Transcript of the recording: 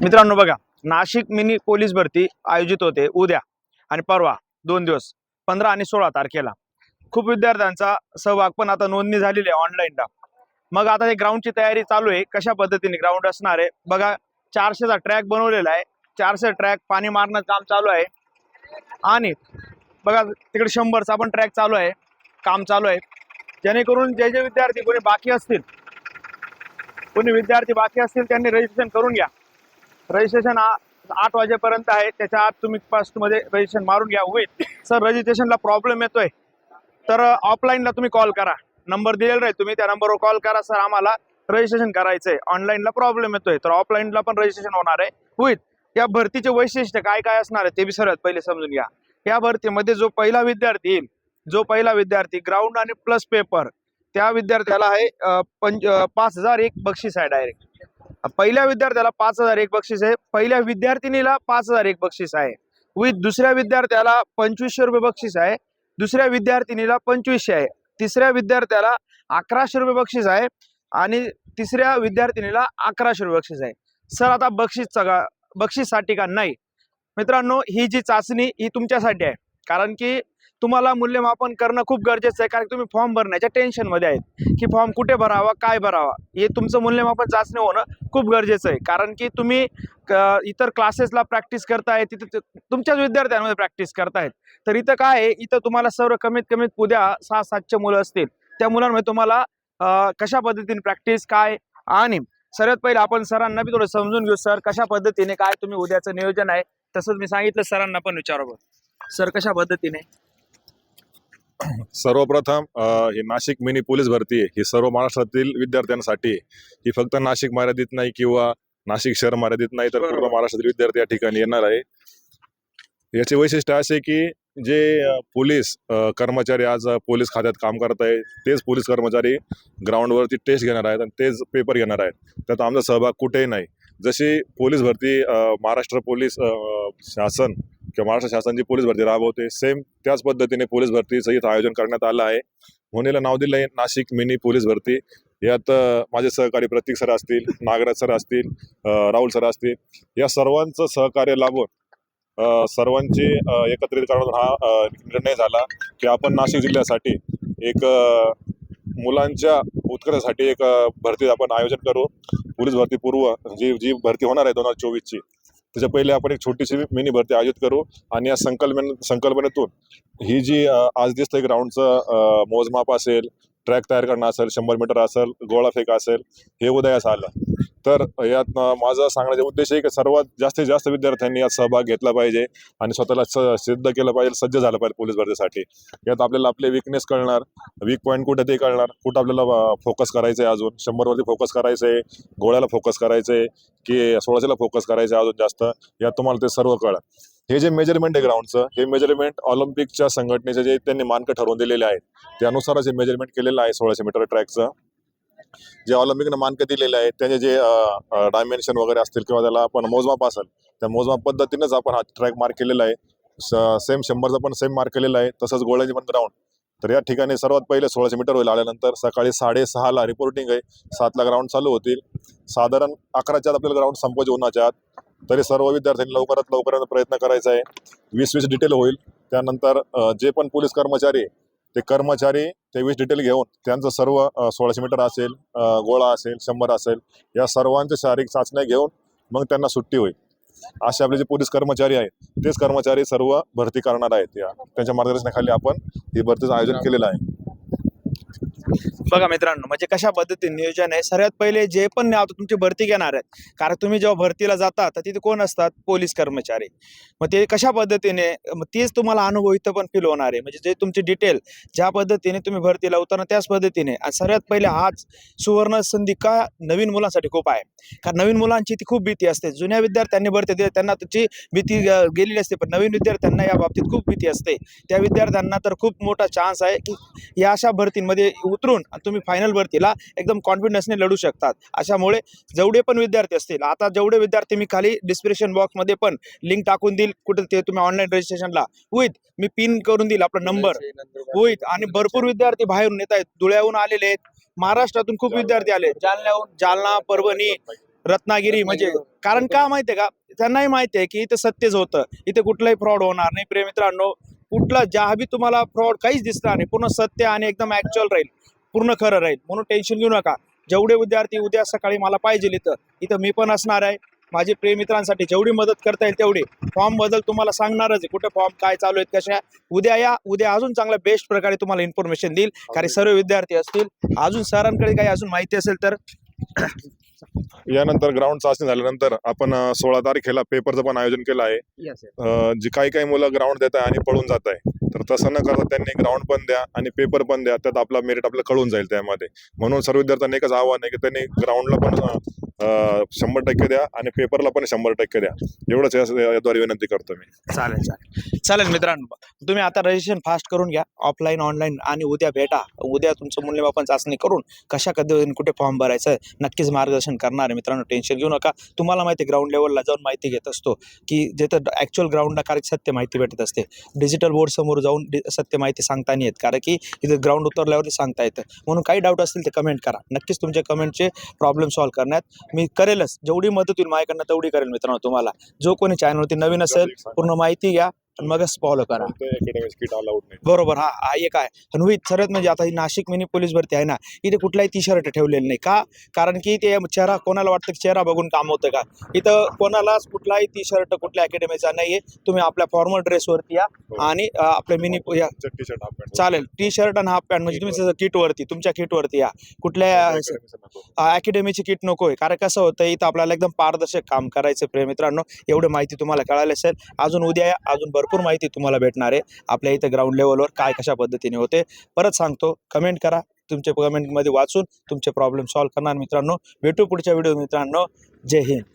मित्रांनो बघा Nashik mini police भरती आयोजित होते उद्या आणि परवा दोन दिवस पंधरा आणि सोळा तारखेला. खूप विद्यार्थ्यांचा सहभाग पण आता नोंदणी झालेली आहे ऑनलाईनला मग आता हे ग्राउंडची तयारी चालू आहे कशा पद्धतीने ग्राउंड असणार आहे? बघा चारशेचा ट्रॅक बनवलेला आहे चारशे ट्रॅक पाणी मारण्याचं काम चालू आहे. आणि बघा तिकडे शंभरचा पण ट्रॅक चालू आहे काम चालू आहे. जेणेकरून जे जे विद्यार्थी कोणी बाकी असतील कोणी विद्यार्थी बाकी असतील त्यांनी रजिस्ट्रेशन करून घ्या. रजिस्ट्रेशन आठ वाजेपर्यंत आहे. त्याच्या आत तुम्ही मध्ये रजिस्ट्रेशन मारून घ्या. होईल सर रजिस्ट्रेशनला प्रॉब्लेम येतोय. तर ऑफलाईनला तुम्ही कॉल करा. नंबर दिलेला आहे तुम्ही. त्या नंबरवर कॉल करा सर. आम्हाला रजिस्ट्रेशन करायचंय. ऑनलाईनला प्रॉब्लेम येतोय. तर ऑफलाईनला पण रजिस्ट्रेशन होणार आहे. होईल या भरतीचे वैशिष्ट्य काय काय असणार आहे ते बी सर्वात पहिले समजून घ्या. या भरतीमध्ये जो पहिला विद्यार्थी येईल जो पहिला विद्यार्थी ग्राउंड आणि प्लस पेपर त्या विद्यार्थ्याला आहे पंच पाच हजार एक बक्षीस आहे डायरेक्ट पहिल्या विद्यार्थ्याला पाच हजार एक बक्षीस आहे. पहिल्या विद्यार्थिनीला पाच हजार एक बक्षीस आहे. विथ दुसऱ्या विद्यार्थ्याला पंचवीसशे रुपये बक्षीस आहे. दुसऱ्या विद्यार्थिनीला पंचवीसशे आहे. तिसऱ्या विद्यार्थ्याला अकराशे रुपये बक्षीस आहे आणि तिसऱ्या विद्यार्थिनीला अकराशे रुपये बक्षीस आहे. सर आता बक्षीस गा बक्षीससाठी का नाही? मित्रांनो ही जी चाचणी ही तुमच्यासाठी आहे. कारण की तुम्हाला मूल्यमापन करणं खूप गरजेचं आहे कारण तुम्ही फॉर्म भरण्याच्या टेन्शनमध्ये आहेत की फॉर्म कुठे भरावा काय भरावा हे तुमचं मूल्यमापन चाचणी होणं खूप गरजेचं आहे. कारण की तुम्ही क- इतर क्लासेसला प्रॅक्टिस करताय तिथे तुमच्याच विद्यार्थ्यांमध्ये प्रॅक्टिस करतायत. तर इथं काय आहे इथं तुम्हाला सर्व कमीत कमीत उद्या सहा सातशे मुलं असतील. त्या मुलांमध्ये तुम्हाला कशा पद्धतीने प्रॅक्टिस काय आणि सर्वात पहिले आपण सरांना बी थोडं समजून घेऊ सर कशा पद्धतीने काय तुम्ही उद्याचं नियोजन आहे. तसंच मी सांगितलं सरांना पण विचारावं. सर कशा पद्धतीने? सर्वप्रथम ही नाशिक मिनी पोलीस भरती आहे. ही सर्व महाराष्ट्रातील विद्यार्थ्यांसाठी. ही फक्त नाशिक मर्यादित नाही किंवा नाशिक शहर मर्यादित नाही तर पूर्ण. महाराष्ट्रातील विद्यार्थी या ठिकाणी येणार आहे. याचे वैशिष्ट्य असे की जे पोलीस कर्मचारी आज पोलीस खात्यात काम करत आहे तेच पोलीस कर्मचारी ग्राउंडवरती टेस्ट घेणार आहेत आणि तेच पेपर घेणार आहेत. त्यात आमचा सहभाग कुठेही नाही. जशी पोलीस भरती महाराष्ट्र पोलीस शासन किंवा महाराष्ट्र शासन जी पोलीस भरती राबवते सेम त्याच पद्धतीने पोलीस भरतीचं इथं आयोजन करण्यात आलं आहे. होणीला नाव दिलं आहे नाशिक मिनी पोलीस भरती. यात माझे सहकारी प्रतीक सर असतील नागराज सर असतील राहुल सर असतील. या सर्वांचं सहकार्य लाभून सर्वांचे सर्वांची करून हा निर्णय झाला की आपण नाशिक जिल्ह्यासाठी एक मुलांच्या उत्कर्षासाठी एक भरती आपण आयोजन करू. पोलीस भरती पूर्व जी जी भरती होणार आहे दोन हजार चोवीसची त्याच्या पहिले आपण एक छोटीशी मिनी भरती आयोजित करू आणि या संकल्पने संकल्पनेतून ही जी आज दिसतं ग्राउंडचं मोजमाप असेल ट्रॅक तयार करणं असेल शंभर मीटर असेल गोळा फेक असेल हे उदयास आलं. तर यात माझा सांगण्याचा उद्देश आहे की सर्वात जास्तीत जास्त विद्यार्थ्यांनी यात सहभाग घेतला पाहिजे आणि स्वतःला स- सिद्ध केलं पाहिजे सज्ज झालं पाहिजे पोलीस भरतीसाठी. यात आपल्याला आपले विकनेस कळणार वीक पॉईंट कुठे ते कळणार कुठं आपल्याला फोकस करायचं आहे अजून. शंभरवरती फोकस करायचं आहे गोळ्याला फोकस करायचं आहे की सोळाशेला फोकस करायचं आहे अजून जास्त यात तुम्हाला ते सर्व कळा हे जे मेजरमेंट आहे ग्राउंडचं हे मेजरमेंट ऑलिम्पिकच्या संघटनेचे जे त्यांनी मानकं ठरवून दिलेले आहेत त्यानुसारच हे मेजरमेंट केलेलं आहे सोळाशे मीटर ट्रॅकचं जे ऑलिम्पिकनं मानकं दिलेले आहेत त्याचे जे डायमेन्शन वगैरे असतील किंवा त्याला आपण मोजमाप असेल त्या मोजमाप पद्धतीनेच आपण हा ट्रॅक मार्क केलेला आहे. सेम शंभरचा पण सेम मार्क केलेला आहे तसंच गोळ्याची पण ग्राउंड तर या ठिकाणी सर्वात पहिले सोळाशे मीटर होईल आल्यानंतर सकाळी साडेसहाला रिपोर्टिंग आहे सातला ग्राउंड चालू होतील. साधारण अकराच्या आत आपल्याला ग्राउंड संपोज उन्हाच्या आत. तरी सर्व विद्यार्थ्यांनी लवकरात लवकर प्रयत्न करायचा आहे. वीस वीस डिटेल होईल. त्यानंतर जे पण पोलीस कर्मचारी ते कर्मचारी तेवीस डिटेल घेऊन त्यांचं सर्व सोळाशे मीटर असेल गोळा असेल शंभर असेल या सर्वांच्या शारीरिक चाचण्या घेऊन मग त्यांना सुट्टी होईल. असे आपले जे पोलीस कर्मचारी आहेत तेच कर्मचारी सर्व भरती करणार आहेत. या त्यांच्या मार्गदर्शनाखाली आपण ही भरतीचं आयोजन केलेलं आहे. बघा मित्रांनो म्हणजे कशा पद्धतीने नियोजन आहे? सर्वात पहिले जे पण आता तुमची भरती घेणार आहेत कारण तुम्ही जेव्हा भरतीला जाता तर तिथे कोण असतात? पोलीस कर्मचारी. मग ते कशा पद्धतीने मग तेच तुम्हाला अनुभव इथं पण फील होणार आहे. म्हणजे जे तुमची डिटेल ज्या पद्धतीने तुम्ही भरतीला उतरणार त्याच पद्धतीने. आणि सर्वात पहिले हाच सुवर्ण संधी का नवीन मुलांसाठी खूप आहे. कारण नवीन मुलांची ती खूप भीती असते. जुन्या विद्यार्थ्यांनी भरती दिली त्यांना त्याची भीती गेलेली असते. पण नवीन विद्यार्थ्यांना या बाबतीत खूप भीती असते. त्या विद्यार्थ्यांना तर खूप मोठा चान्स आहे की या अशा भरतींमध्ये उतरून आणि तुम्ही फायनल भरतीला एकदम कॉन्फिडन्सने लढू शकतात. अशामुळे जेवढे पण विद्यार्थी असतील आता जेवढे विद्यार्थी मी खाली डिस्क्रिप्शन बॉक्समध्ये पण लिंक टाकून देईल कुठे ते तुम्ही ऑनलाईन रजिस्ट्रेशनला विथ मी पिन करून देईल आपला नंबर विथ आणि भरपूर विद्यार्थी बाहेरून येत आहेत धुळ्याहून आलेले आहेत. महाराष्ट्रातून खूप विद्यार्थी आले जालन्याहून जालना परभणी रत्नागिरी म्हणजे कारण का माहितीये का? त्यांनाही माहिती आहे की इथे सत्यच होतं. इथे कुठलाही फ्रॉड होणार नाही. प्रिय मित्रांनो कुठला ज्या बी तुम्हाला फ्रॉड काहीच दिसणार नाही. पूर्ण सत्य आणि एकदम ऍक्च्युअल राहील. पूर्ण खरं राहील. म्हणून टेन्शन घेऊ नका. जेवढे विद्यार्थी उद्या सकाळी मला पाहिजे इथं इथं मी पण असणार आहे. माझे प्रिय मित्रांसाठी जेवढी मदत करता येईल तेवढी. फॉर्मबद्दल तुम्हाला सांगणारच आहे. कुठे फॉर्म काय चालू आहेत कशा उद्या या उद्या अजून चांगल्या बेस्ट प्रकारे तुम्हाला इन्फॉर्मेशन देईल. कारण सर्व विद्यार्थी असतील. अजून सरांकडे काही अजून माहिती असेल तर यानंतर ग्राउंड चाचणी झाल्यानंतर आपण सोळा तारखेला पेपरचं पण आयोजन केलं आहे. जी काही काही मुलं ग्राउंड देत आहे आणि पळून जात आहे तर तसं न करता त्यांनी ग्राउंड पण द्या आणि पेपर पण द्या त्यात आपला मेरिट आपल्याला कळून जाईल त्यामध्ये. म्हणून सर्व विद्यार्थ्यांना एकच आव्हान आहे की त्यांनी ग्राउंडला पण शंभर टक्के द्या आणि पेपरला पण शंभर टक्के द्या. एवढंच याद्वारे विनंती करतो मी. चालेल चालेल. चालेल मित्रांनो तुम्ही आता रजिस्ट्रेशन फास्ट करून घ्या ऑफलाईन ऑनलाईन आणि उद्या भेटा. उद्या तुमचं मूल्यमापन चाचणी करून कशा कधी कुठे फॉर्म भरायचं आहे नक्कीच मार्गदर्शन करणार आहे. मित्रांनो टेन्शन घेऊ नका. तुम्हाला माहिती ग्राउंड लेवलला जाऊन माहिती घेत असतो की जिथं ॲक्च्युअल ग्राउंडला कार्य सत्य माहिती भेटत असते. डिजिटल बोर्ड समोर जाऊन सत्य माहिती सांगता नाही येत. कारण की इथं ग्राउंड उतरल्यावर सांगता येतं. म्हणून काही डाऊट असतील ते कमेंट करा. नक्कीच तुमच्या कमेंटचे प्रॉब्लेम सॉल्व्ह करण्यात मी करेलच. जेवढी मदत होईल माझ्याकडनं तेवढी करेल मित्रांनो तुम्हाला. जो कोणी चॅनलवरती नवीन असेल पूर्ण माहिती घ्या. आणि मगच फॉलो करा. बरोबर हा हा एक आहे आणि होईल सर्वात म्हणजे आता ही नाशिक मिनी पोलीस भरती आहे ना इथे कुठलाही टी शर्ट ठेवलेलं नाही. का? कारण की ते चेहरा कोणाला वाटतं की चेहरा बघून काम होतं का? इथं कोणालाच कुठलाही टी शर्ट कुठल्या अकॅडमीचा नाही आहे तुम्ही आपल्या फॉर्मल ड्रेसवरती या हो. आणि आपल्या मिनी या टी शर्ट चालेल टी शर्ट आणि हाफ पॅन्ट म्हणजे तुम्ही किटवरती तुमच्या किटवरती या. कुठल्या अकॅडमीची किट नको. आहे कारण कसं होतं इथं आपल्याला एकदम पारदर्शक काम करायचं प्रिय मित्रांनो. एवढं माहिती तुम्हाला कळाली असेल. अजून उद्या या, अजून भरपूर माहिती तुम्हाला भेटणार आहे. आपल्या इथं ग्राउंड लेवलवर काय कशा पद्धतीने होते. परत सांगतो कमेंट करा. तुमचे कमेंटमध्ये वाचून तुमचे प्रॉब्लेम सॉल्व्ह करणार मित्रांनो. भेटू पुढच्या व्हिडिओ मित्रांनो. जय हिंद.